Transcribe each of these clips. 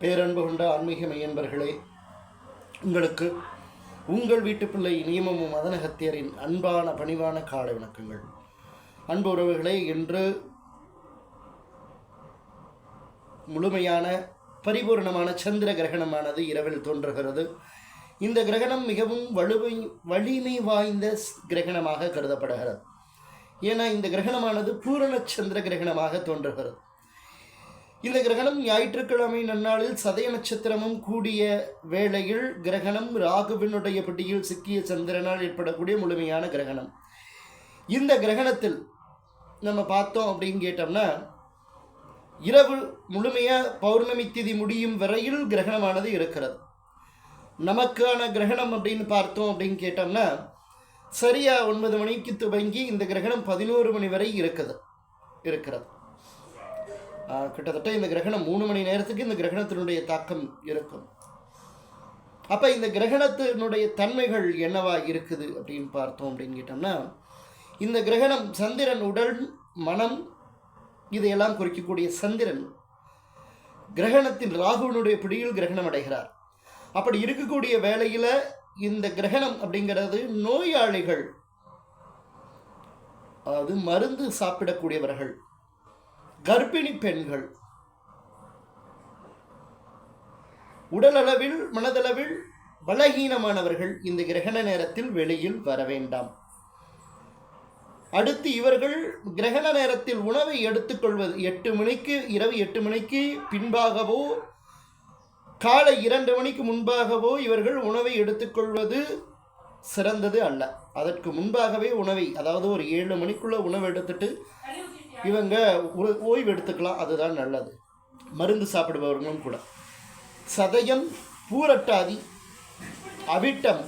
பேரன்பு கொண்ட ஆன்மீக மையன்பர்களே உங்களுக்கு உங்கள் வீட்டு பிள்ளை நியமமும் மதனகத்தியரின் அன்பான பணிவான காலை வணக்கங்கள். அன்பு உறவுகளே இன்று முழுமையான பரிபூர்ணமான சந்திர கிரகணமானது இரவில் தோன்றுகிறது. இந்த கிரகணம் மிகவும் வலுவை வலிமை வாய்ந்த கிரகணமாக கருதப்படுகிறது. ஏன்னா இந்த கிரகணமானது பூரண சந்திர கிரகணமாக தோன்றுகிறது. இந்த கிரகணம் ஞாயிற்றுக்கிழமை நன்னாளில் சதய நட்சத்திரமும் கூடிய வேளையில் கிரகணம் ராகுவினுடைய பிடியில் சிக்கிய சந்திரனால் ஏற்படக்கூடிய முழுமையான கிரகணம். இந்த கிரகணத்தில் நம்ம பார்த்தோம் அப்படின்னு கேட்டோம்னா இரவு முழுமையாக பௌர்ணமி திதி முடியும் வரையில் கிரகணமானது இருக்கிறது. நமக்கான கிரகணம் அப்படின்னு பார்த்தோம் அப்படின்னு கேட்டோம்னா சரியாக ஒன்பது மணிக்கு துவங்கி இந்த கிரகணம் பதினோரு மணி வரை இருக்குது இருக்கிறது. கிட்டத்தட்ட இந்த கிரகணம் மூணு மணி நேரத்துக்கு இந்த கிரகணத்தினுடைய தாக்கம் இருக்கும். அப்போ இந்த கிரகணத்தினுடைய தன்மைகள் என்னவா இருக்குது அப்படின்னு பார்த்தோம் அப்படின்னு கேட்டோம்னா இந்த கிரகணம் சந்திரன் உடல் மனம் இதையெல்லாம் குறிக்கக்கூடிய சந்திரன் கிரகணத்தின் ராகுவினுடைய பிடியில் கிரகணம் அடைகிறார். அப்படி இருக்கக்கூடிய வேளையில் இந்த கிரகணம் அப்படிங்கிறது நோயாளிகள் அதாவது மருந்து சாப்பிடக்கூடியவர்கள் கர்ப்பிணி பெண்கள். உடலளவில் மனதளவில் பலகீனமானவர்கள் இந்த கிரகண நேரத்தில் வெளியில் வர வேண்டாம். அடுத்து இவர்கள் கிரகண நேரத்தில் உணவை எடுத்துக்கொள்வது எட்டு மணிக்கு இரவு எட்டு மணிக்கு பின்பாகவோ காலை இரண்டு மணிக்கு முன்பாகவோ இவர்கள் உணவை எடுத்துக்கொள்வது சிறந்தது அல்ல. அதற்கு முன்பாகவே உணவை அதாவது ஒரு ஏழு மணிக்குள்ள உணவு எடுத்துட்டு இவங்க ஓ- ஓய்வு எடுத்துக்கலாம் அதுதான் நல்லது. மருந்து சாப்பிடுபவர்களும் கூட. சதயம் பூரட்டாதி அவிட்டம்.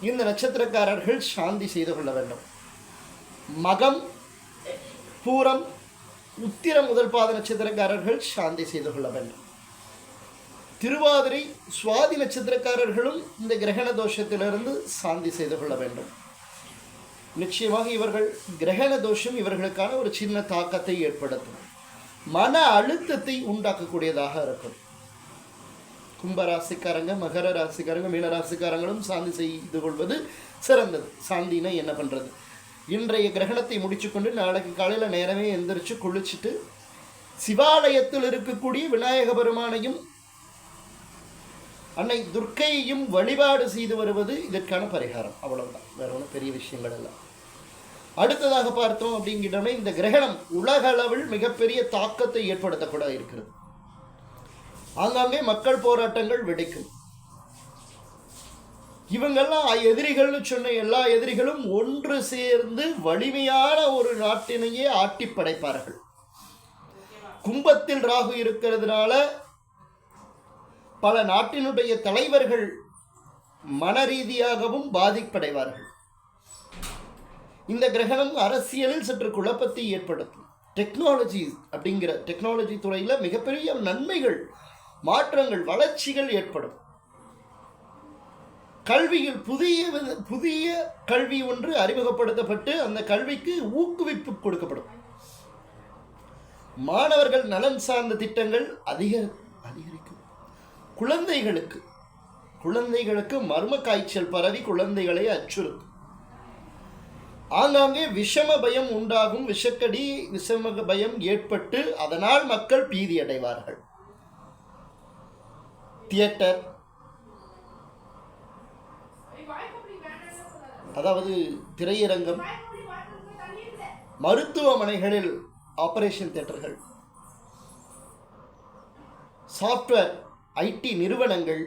இந்த நட்சத்திரக்காரர்கள் சாந்தி செய்து கொள்ள வேண்டும். மகம் பூரம் உத்திரம் முதல் பாத நட்சத்திரக்காரர்கள் சாந்தி செய்து கொள்ள வேண்டும். திருவாதிரை சுவாதி நட்சத்திரக்காரர்களும் இந்த கிரகண தோஷத்திலிருந்து சாந்தி செய்து கொள்ள வேண்டும். நிச்சயமாக இவர்கள் கிரகண தோஷம் இவர்களுக்கான ஒரு சின்ன தாக்கத்தை ஏற்படுத்தும். மன அழுத்தத்தை உண்டாக்கக்கூடியதாக இருக்கும். கும்ப ராசிக்காரங்க மகர ராசிக்காரங்க மீன ராசிக்காரங்களும் சாந்தி செய்து கொள்வது சிறந்தது. சாந்தினா என்ன பண்ணுறது இன்றைய கிரகணத்தை முடிச்சுக்கொண்டு நாளைக்கு காலையில் நேரமே எந்திரிச்சு குளிச்சுட்டு சிவாலயத்தில் இருக்கக்கூடிய விநாயக பெருமானையும் அன்னை துர்க்கையையும் வழிபாடு செய்து வருவது இதற்கான பரிகாரம். அவ்வளவுதான். வேற ஒன்றும் பெரிய விஷயங்கள் எல்லாம் அடுத்ததாக பார்த்தோம் அப்படிங்கிட்டோம்னா இந்த கிரகணம் உலக அளவில் மிகப்பெரிய தாக்கத்தை ஏற்படுத்தக்கூட இருக்கிறது. ஆங்காங்கே மக்கள் போராட்டங்கள் வெடிக்கும். இவங்கெல்லாம் எதிரிகள்னு சொன்ன எல்லா எதிரிகளும் ஒன்று சேர்ந்து வலிமையான ஒரு நாட்டினையே ஆட்டி படைப்பார்கள் கும்பத்தில் ராகு இருக்கிறதுனால பல நாட்டினுடைய தலைவர்கள் மன ரீதியாகவும் பாதிப்படைவார்கள். இந்த கிரகணம் அரசியலில் சற்று குழப்பத்தை ஏற்படுத்தும். டெக்னாலஜி அப்படிங்கிற டெக்னாலஜி துறையில் மிகப்பெரிய நன்மைகள் மாற்றங்கள் வளர்ச்சிகள் ஏற்படும். கல்வியில் புதிய வித- புதிய கல்வி ஒன்று அறிமுகப்படுத்தப்பட்டு அந்த கல்விக்கு ஊக்குவிப்பு கொடுக்கப்படும். மாணவர்கள் நலன் சார்ந்த திட்டங்கள் அதிக அதிக குழந்தைகளுக்கு. குழந்தைகளுக்கு மர்ம காய்ச்சல் பரவி குழந்தைகளை அச்சுறுத்தும். ஆங்காங்கே விஷம பயம் உண்டாகும். விஷக்கடி விஷம பயம் ஏற்பட்டு அதனால் மக்கள் பீதி அடைவார்கள். தியேட்டர். அதாவது திரையரங்கம். மருத்துவமனைகளில் ஆபரேஷன் தியேட்டர்கள். சாஃப்ட்வேர். ஐடி நிறுவனங்கள்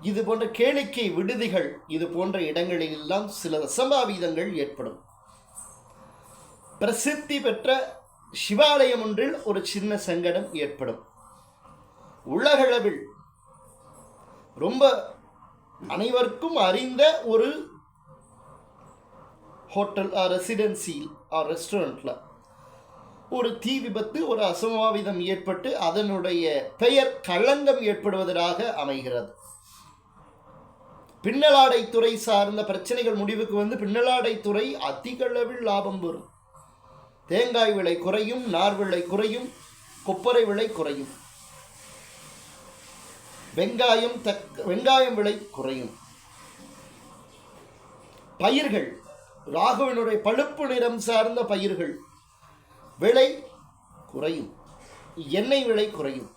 இது போன்ற கேளிக்கை விடுதிகள் இது போன்ற இடங்களிலெல்லாம் சில அசம்பாவிதங்கள் ஏற்படும். பிரசித்தி பெற்ற சிவாலயம் ஒன்றில் ஒரு சின்ன சங்கடம் ஏற்படும். உலகளவில் ரொம்ப அனைவருக்கும் அறிந்த ஒரு ஹோட்டல் ரெசிடென்சி ஆர் ரெஸ்டாரண்ட்டில் ஒரு தீ விபத்து ஒரு அசம்பாவிதம் ஏற்பட்டு அதனுடைய பெயர் களங்கம் ஏற்படுவதாக அமைகிறது. பின்னலாடை துறை சார்ந்த பிரச்சனைகள் முடிவுக்கு வந்து பின்னலாடை துறை லாபம் பெறும். தேங்காய் விலை குறையும் நார் விலை குறையும் கொப்பரை விலை குறையும். வெங்காயம் தக் வெங்காயம் விலை குறையும். பயிர்கள் ராகுவினுடைய பழுப்பு நிறம் சார்ந்த பயிர்கள் விலை குறையும். எண்ணெய் விலை குறையும்.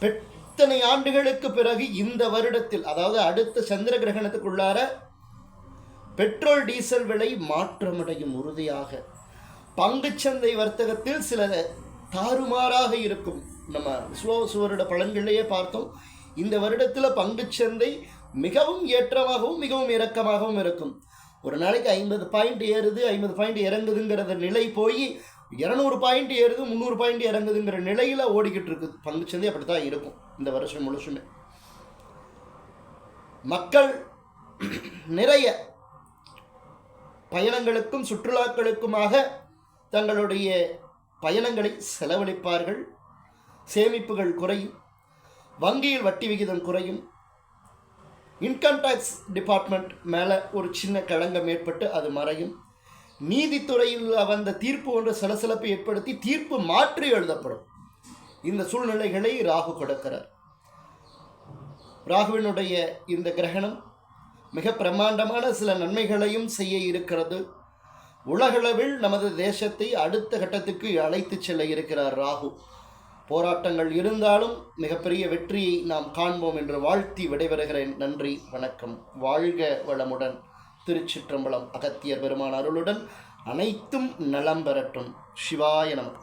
எத்தனை ஆண்டுகளுக்கு பிறகு இந்த வருடத்தில் அதாவது அடுத்த சந்திர கிரகணத்துக்குள்ளார பெட்ரோல் டீசல் விலை மாற்றமடையும் உறுதியாக. பங்குச்சந்தை வர்த்தகத்தில் சில தாறுமாறாக இருக்கும். நம்ம சுவருட பலன்களிலேயே பார்த்தோம். இந்த வருடத்தில் பங்குச்சந்தை மிகவும் ஏற்றமாகவும் மிகவும் இறக்கமாகவும் இருக்கும். ஒரு நாளைக்கு ஐம்பது பாயிண்ட் ஏறுது ஐம்பது பாயிண்ட் இறங்குதுங்கிறத நிலை போய் இரநூறு பாயிண்ட் ஏறுது முந்நூறு பாயிண்ட் இறங்குதுங்கிற நிலையில் ஓடிக்கிட்டு இருக்கு. பங்குச்சந்தை அப்படி தான் இருக்கும் இந்த வருஷம் முழுசுமே. மக்கள் நிறைய பயணங்களுக்கும் சுற்றுலாக்களுக்குமாக தங்களுடைய பயணங்களை செலவழிப்பார்கள். சேமிப்புகள் குறையும். வங்கியில் வட்டி விகிதம் குறையும். இன்கம் டேக்ஸ் டிபார்ட்மெண்ட் மேலே ஒரு சின்ன களங்கம் ஏற்பட்டு அது மறையும். நீதித்துறையில் வந்த தீர்ப்பு ஒன்று சலசலப்பை ஏற்படுத்தி தீர்ப்பு மாற்றி எழுதப்படும். இந்த சூழ்நிலைகளை ராகு கொடுக்கிறார். ராகுவினுடைய இந்த கிரகணம் மிக பிரம்மாண்டமான சில நன்மைகளையும் செய்ய இருக்கிறது. உலகளவில் நமது தேசத்தை அடுத்த கட்டத்துக்கு அழைத்து செல்ல இருக்கிறார் ராகு. போராட்டங்கள் இருந்தாலும் மிகப்பெரிய வெற்றியை நாம் காண்போம் என்று வாழ்த்தி விடைபெறுகிறேன். நன்றி வணக்கம். வாழ்க வளமுடன். திருச்சிற்றம்பலம் அகத்தியர் பெருமான் அருளுடன் அனைத்தும் நலம் பெறட்டும். சிவாய நமக்கு